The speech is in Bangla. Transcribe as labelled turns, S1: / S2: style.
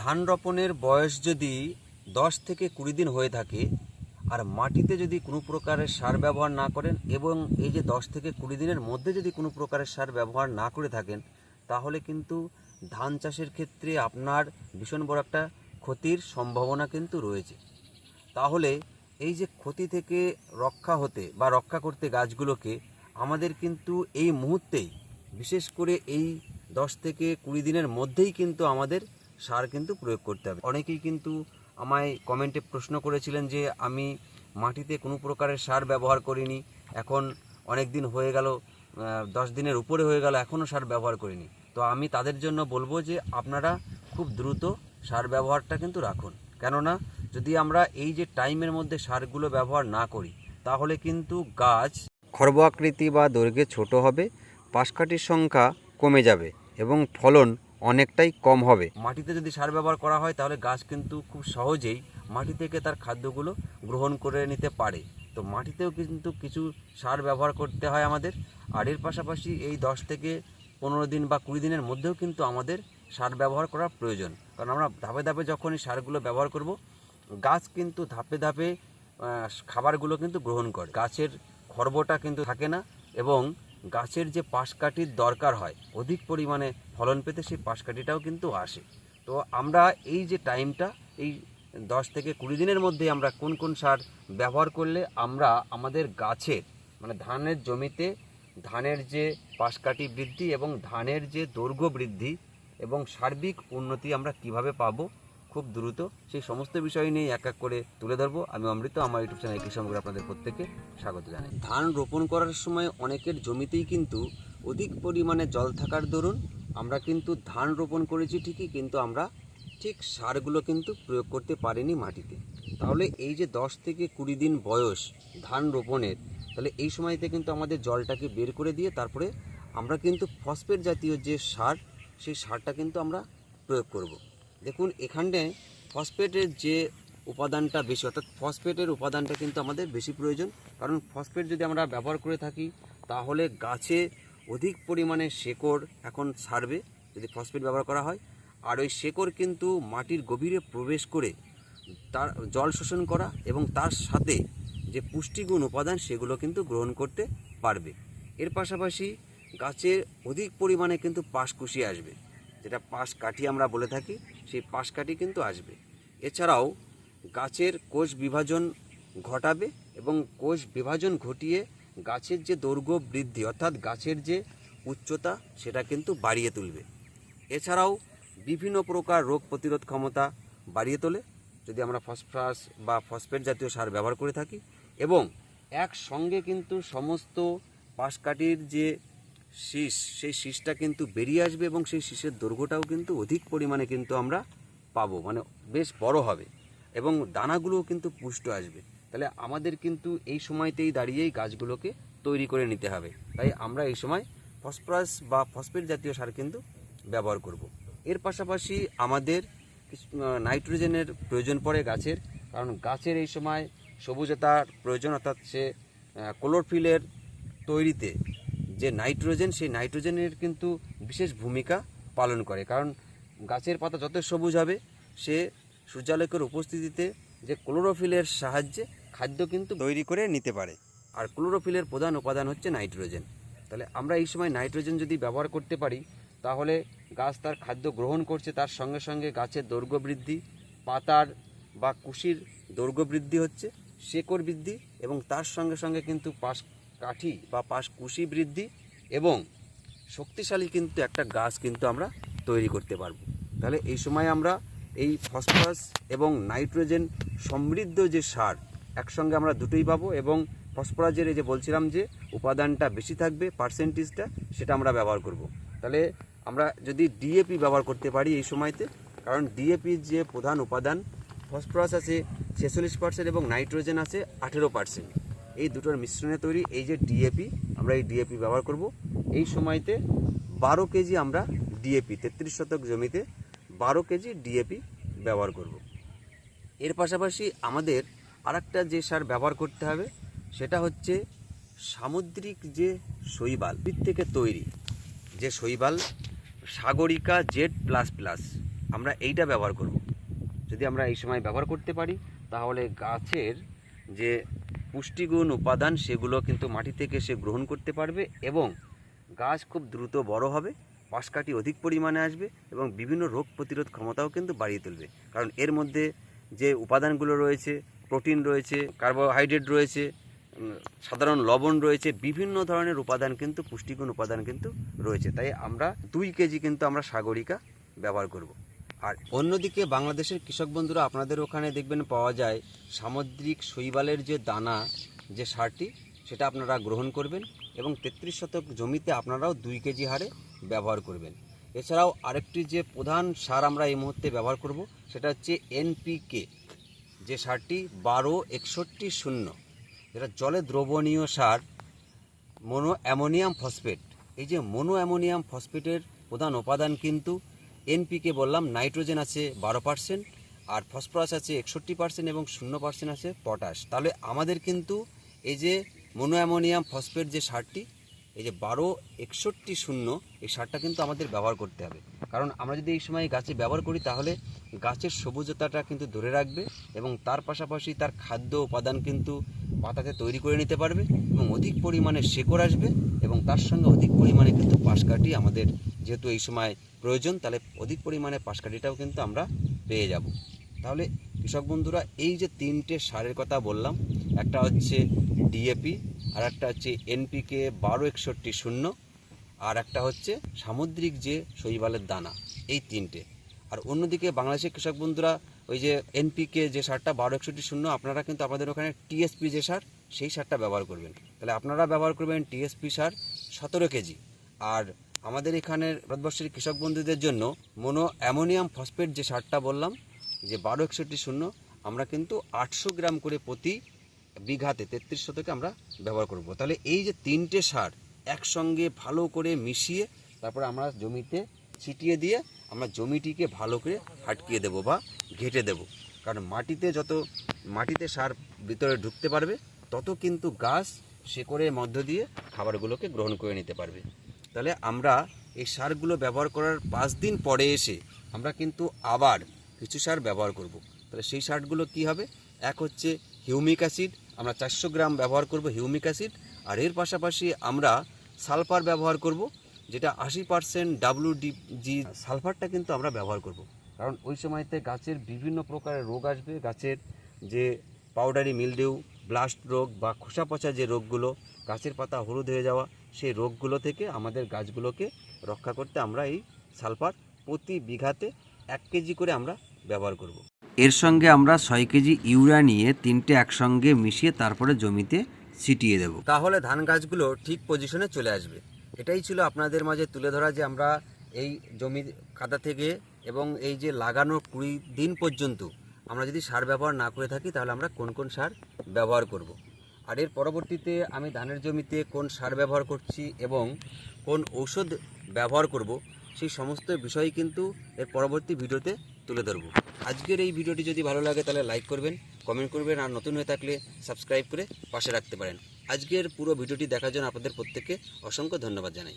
S1: ধান রোপণের বয়স যদি দশ থেকে কুড়ি দিন হয়ে থাকে, আর মাটিতে যদি কোনো প্রকারের সার ব্যবহার না করেন এবং এই যে দশ থেকে কুড়ি দিনের মধ্যে যদি কোনো প্রকারের সার ব্যবহার না করে থাকেন, তাহলে কিন্তু ধান চাষের ক্ষেত্রে আপনার ভীষণ বড় একটা ক্ষতির সম্ভাবনা কিন্তু রয়েছে। তাহলে এই যে ক্ষতি থেকে রক্ষা হতে বা রক্ষা করতে গাছগুলোকে, আমাদের কিন্তু এই মুহূর্তেই, বিশেষ করে এই দশ থেকে কুড়ি দিনের মধ্যেই কিন্তু আমাদের সার কিন্তু প্রয়োগ করতে হবে। অনেকেই কিন্তু আমায় কমেন্টে প্রশ্ন করেছিলেন যে, আমি মাটিতে কোনো প্রকারের সার ব্যবহার করিনি, এখন অনেক দিন হয়ে গেল দশ দিনের উপরে হয়ে গেল এখনও সার ব্যবহার করিনি। তো আমি তাদের জন্য বলব যে, আপনারা খুব দ্রুত সার ব্যবহারটা কিন্তু রাখুন। কেননা, যদি আমরা এই যে টাইমের মধ্যে সারগুলো ব্যবহার না করি, তাহলে কিন্তু গাছ খর্ব আকৃতি বা দৈর্ঘ্যে ছোট হবে, পাশকাঠির সংখ্যা কমে যাবে এবং ফলন অনেকটাই কম হবে। মাটিতে যদি সার ব্যবহার করা হয়, তাহলে গাছ কিন্তু খুব সহজেই মাটি থেকে তার খাদ্যগুলো গ্রহণ করে নিতে পারে। তো মাটিতেও কিন্তু কিছু সার ব্যবহার করতে হয় আমাদের। আর এর পাশাপাশি এই দশ থেকে পনেরো দিন বা কুড়ি দিনের মধ্যেও কিন্তু আমাদের সার ব্যবহার করা প্রয়োজন। কারণ আমরা ধাপে ধাপে যখন এই সারগুলো ব্যবহার করব, গাছ কিন্তু ধাপে ধাপে খাবারগুলো কিন্তু গ্রহণ করে। গাছের খর্বটা কিন্তু থাকে না এবং গাছের যে পাশকাঠির দরকার হয়, অধিক পরিমাণে ফলন পেতে সেই পাশকাঠিটাও কিন্তু আসে। তো আমরা এই যে টাইমটা, এই দশ থেকে কুড়ি দিনের মধ্যে আমরা কোন কোন সার ব্যবহার করলে আমরা আমাদের গাছের মানে ধানের জমিতে ধানের যে পাশকাঠি বৃদ্ধি এবং ধানের যে দৈর্ঘ্য বৃদ্ধি এবং সার্বিক উন্নতি আমরা কীভাবে পাবো খুব দ্রুত সেই সমস্ত বিষয় নিয়ে এক এক করে তুলে ধরবো। আমি অমৃত, আমার ইউটিউব চ্যানেল কৃষি সামগ্রী আপনাদের প্রত্যেকে স্বাগত জানাই। ধান রোপণ করার সময় অনেকের জমিতেই কিন্তু অধিক পরিমাণে জল থাকার দরুন আমরা কিন্তু ধান রোপণ করেছি ঠিকই, কিন্তু আমরা ঠিক সারগুলো কিন্তু প্রয়োগ করতে পারিনি মাটিতে। তাহলে এই যে দশ থেকে কুড়ি দিন বয়স ধান রোপণের, তাহলে এই সময়তে কিন্তু আমাদের জলটাকে বের করে দিয়ে তারপরে আমরা কিন্তু ফসফেট জাতীয় যে সার, সেই সারটা কিন্তু আমরা প্রয়োগ করব। দেখুন, এখানে ফসফেটের যে উপাদানটা বেশি, অর্থাৎ ফসফেটের উপাদানটা কিন্তু আমাদের বেশি প্রয়োজন। কারণ ফসফেট যদি আমরা ব্যবহার করে থাকি, তাহলে গাছে অধিক পরিমাণে শেকড় এখন ছাড়বে যদি ফসফেট ব্যবহার করা হয়। আর ওই শেকড় কিন্তু মাটির গভীরে প্রবেশ করে তার জল শোষণ করা এবং তার সাথে যে পুষ্টিগুণ উপাদান, সেগুলো কিন্তু গ্রহণ করতে পারবে। এর পাশাপাশি গাছের অধিক পরিমাণে কিন্তু পাশকুশি আসবে। যেটা পাশ কাঠি আমরা বলে থাকি, সেই পাশ কাঠি কিন্তু আসবে। এছাড়াও গাছের কোষ বিভাজন ঘটাবে এবং কোষ বিভাজন ঘটিয়ে গাছের যে দৈর্ঘ্য বৃদ্ধি, অর্থাৎ গাছের যে উচ্চতা, সেটা কিন্তু বাড়িয়ে তুলবে। এছাড়াও বিভিন্ন প্রকার রোগ প্রতিরোধ ক্ষমতা বাড়িয়ে তোলে, যদি আমরা ফসফরাস বা ফসফেট জাতীয় সার ব্যবহার করে থাকি। এবং একসঙ্গে কিন্তু সমস্ত পাশকাঠির যে শীষ সেই শীষটা কিন্তু বেরিয়ে আসবে এবং সেই শীষের দৈর্ঘ্যটাও কিন্তু অধিক পরিমাণে কিন্তু আমরা পাবো মানে বেশ বড় হবে এবং দানাগুলোও কিন্তু পুষ্ট আসবে তাহলে আমাদের কিন্তু এই সময়তেই দাঁড়িয়েই গাছগুলোকে তৈরি করে নিতে হবে তাই আমরা এই সময় ফসফরাস বা ফসফেট জাতীয় সার কিন্তু ব্যবহার করব। এর পাশাপাশি আমাদের নাইট্রোজেনের প্রয়োজন পড়ে গাছের, কারণ গাছের এই সময় সবুজতার প্রয়োজন, অর্থাৎ সে ক্লোরোফিলের তৈরিতে যে নাইট্রোজেন, সেই নাইট্রোজেনের কিন্তু বিশেষ ভূমিকা পালন করে। কারণ গাছের পাতা যত সবুজ হবে, সে সূর্যালোকের উপস্থিতিতে যে ক্লোরোফিলের সাহায্যে খাদ্য কিন্তু তৈরি করে নিতে পারে। আর ক্লোরোফিলের প্রধান উপাদান হচ্ছে নাইট্রোজেন। তাহলে আমরা এই সময় নাইট্রোজেন যদি ব্যবহার করতে পারি, তাহলে গাছ তার খাদ্য গ্রহণ করছে, তার সঙ্গে সঙ্গে গাছের দৈর্ঘ্য বৃদ্ধি, পাতার বা কুশির দৈর্ঘ্য বৃদ্ধি হচ্ছে, শেকড় বৃদ্ধি, এবং তার সঙ্গে সঙ্গে কিন্তু পাশ কাঠি বা পাশ কুশি বৃদ্ধি এবং শক্তিশালী কিন্তু একটা গাছ কিন্তু আমরা তৈরি করতে পারব তাহলে এই সময় আমরা এই ফসফরাস এবং নাইট্রোজেন সমৃদ্ধ যে সার একসঙ্গে আমরা দুটোই পাবো এবং ফসফরাসের এই যে বলছিলাম যে উপাদানটা বেশি থাকবে, পার্সেন্টেজটা, সেটা আমরা ব্যবহার করব। তাহলে আমরা যদি ডিএপি ব্যবহার করতে পারি এই সময়তে, কারণ ডিএপির যে প্রধান উপাদান, ফসফরাস আছে ছেচল্লিশ পার্সেন্ট এবং নাইট্রোজেন আছে আঠেরো পার্সেন্ট এই দুটোর মিশ্রণে তৈরি এই যে ডিএপি আমরা এই ডিএপি ব্যবহার করব। এই সময়তে বারো কেজি আমরা ডিএপি তেত্রিশ শতক জমিতে বারো কেজি ডিএপি ব্যবহার করব। এর পাশাপাশি আমাদের আরেকটা যে সার ব্যবহার করতে হবে, সেটা হচ্ছে সামুদ্রিক যে শৈবাল থেকে তৈরি যে শৈবাল, সাগরিকা জেড প্লাস প্লাস আমরা এইটা ব্যবহার করব। যদি আমরা এই সময় ব্যবহার করতে পারি, তাহলে গাছের যে পুষ্টিগুণ, উপাদান সেগুলো কিন্তু মাটি থেকে সে গ্রহণ করতে পারবে এবং গাছ খুব দ্রুত বড় হবে পাশকাঠি অধিক পরিমাণে আসবে এবং বিভিন্ন রোগ প্রতিরোধ ক্ষমতাও কিন্তু বাড়িয়ে তুলবে। কারণ এর মধ্যে যে উপাদানগুলো রয়েছে, প্রোটিন রয়েছে, কার্বোহাইড্রেট রয়েছে সাধারণ লবণ রয়েছে, বিভিন্ন ধরনের উপাদান কিন্তু, পুষ্টিগুণ উপাদান কিন্তু রয়েছে। তাই আমরা দুই কেজি কিন্তু আমরা সাগরিকা ব্যবহার করব। আর অন্যদিকে বাংলাদেশের কৃষক বন্ধুরা আপনাদের ওখানে দেখবেন পাওয়া যায় সামুদ্রিক শৈবালের যে দানা, যে সারটি, সেটা আপনারা গ্রহণ করবেন এবং তেত্রিশ শতক জমিতে আপনারাও দুই কেজি হারে ব্যবহার করবেন। এছাড়াও আরেকটি যে প্রধান সার আমরা এই মুহূর্তে ব্যবহার করব, সেটা হচ্ছে এনপিকে যে সারটি বারো একষট্টি শূন্য। যেটা জলে দ্রবণীয় সার মোনো অ্যামোনিয়াম ফসফেট। এই যে মোনো অ্যামোনিয়াম ফসফেটের প্রধান উপাদান কিন্তু এনপিকে বললাম, নাইট্রোজেন আছে বারো পার্সেন্ট আর ফসফরাস আছে একষট্টি পার্সেন্ট এবং শূন্য পার্সেন্ট আছে পটাশ। তাহলে আমাদের কিন্তু এই যে মোনো অ্যামোনিয়াম ফসফেট যে সারটি, এই যে বারো একষট্টি শূন্য, এই সারটা কিন্তু আমাদের ব্যবহার করতে হবে। কারণ আমরা যদি এই সময় গাছে ব্যবহার করি, তাহলে গাছের সবুজতাটা কিন্তু ধরে রাখবে এবং তার পাশাপাশি তার খাদ্য উপাদান কিন্তু পাতাতে তৈরি করে নিতে পারবে এবং অধিক পরিমাণে শেকড় আসবে এবং তার সঙ্গে অধিক পরিমাণে কিন্তু পাশকাঠি আমাদের যেহেতু এই সময় প্রয়োজন, তাহলে অধিক পরিমাণে পাশকাঠিটাও কিন্তু আমরা পেয়ে যাব। তাহলে কৃষক বন্ধুরা, এই যে তিনটে সারের কথা বললাম, একটা হচ্ছে ডিএপি আর একটা হচ্ছে এনপিকে বারো একষট্টি শূন্য, আর একটা হচ্ছে সামুদ্রিক যে শৈবালের দানা, এই তিনটে। আর অন্যদিকে বাংলাদেশের কৃষক বন্ধুরা ওই যে এনপিকে যে সারটা বারো একষট্টি শূন্য, আপনারা কিন্তু আপনাদের ওখানে টিএসপি যে সার, সেই সারটা ব্যবহার করবেন। তাহলে আপনারা ব্যবহার করবেন টিএসপি সার সতেরো কেজি। আর আমাদের এখানের ভারতবর্ষের কৃষক বন্ধুদের জন্য মোনো অ্যামোনিয়াম ফসফেট যে সারটা বললাম, যে বারো একষট্টি শূন্য, আমরা কিন্তু আটশো গ্রাম করে প্রতি বিঘাতে তেত্রিশ শতকে আমরা ব্যবহার করব। তাহলে এই যে তিনটে সার একসঙ্গে ভালো করে মিশিয়ে তারপরে আমরা জমিতে ছিটিয়ে দিয়ে আমরা জমিটিকে ভালো করে হাটকিয়ে দেবো বা ঘেটে দেবো। কারণ মাটিতে যত, মাটিতে সার ভিতরে ঢুকতে পারবে, তত কিন্তু গাছ শেকড়ের মধ্য দিয়ে খাবারগুলোকে গ্রহণ করে নিতে পারবে। তাহলে আমরা এই সারগুলো ব্যবহার করার পাঁচ দিন পরে এসে আমরা কিন্তু আবার কিছু সার ব্যবহার করব। তাহলে সেই সারগুলো কি হবে? এক হচ্ছে হিউমিক অ্যাসিড, আমরা চারশো গ্রাম ব্যবহার করব হিউমিক অ্যাসিড, আর এর পাশাপাশি আমরা সালফার ব্যবহার করব, যেটা আশি পার্সেন্ট ডাব্লু ডি জি সালফারটা কিন্তু আমরা ব্যবহার করব। কারণ ওই সময়তে গাছের বিভিন্ন প্রকারের রোগ আসবে। গাছের যে পাউডারি মিলডেউ ব্লাস্ট রোগ বা খোসা পচা যে রোগগুলো গাছের পাতা হলুদ হয়ে যাওয়া সেই রোগগুলো থেকে আমাদের গাছগুলোকে রক্ষা করতে আমরা এই সালফার প্রতি বিঘাতে এক কেজি করে আমরা ব্যবহার করব। এর সঙ্গে আমরা ছয় কেজি ইউরিয়া নিয়ে তিনটে একসঙ্গে মিশিয়ে তারপরে জমিতে ছিটিয়ে দেব। তাহলে ধান গাছগুলো ঠিক পজিশনে চলে আসবে। এটাই ছিল আপনাদের মাঝে তুলে ধরা যে আমরা এই জমি কাদা থেকে এবং এই যে লাগানোর কুড়ি দিন পর্যন্ত আমরা যদি সার ব্যবহার না করে থাকি, তাহলে আমরা কোন কোন সার ব্যবহার করব। আর এর পরবর্তীতে আমি ধানের জমিতে কোন সার ব্যবহার করছি এবং কোন ঔষধ ব্যবহার করব, সেই সমস্ত বিষয় কিন্তু এর পরবর্তী ভিডিওতে তুলে ধরবো। আজকের এই ভিডিওটি যদি ভালো লাগে, তাহলে লাইক করবেন, কমেন্ট করবেন, আর নতুন হয়ে থাকলে সাবস্ক্রাইব করে পাশে রাখতে পারেন। আজকের পুরো ভিডিওটি দেখার জন্য আপনাদের প্রত্যেককে অসংখ্য ধন্যবাদ জানাই।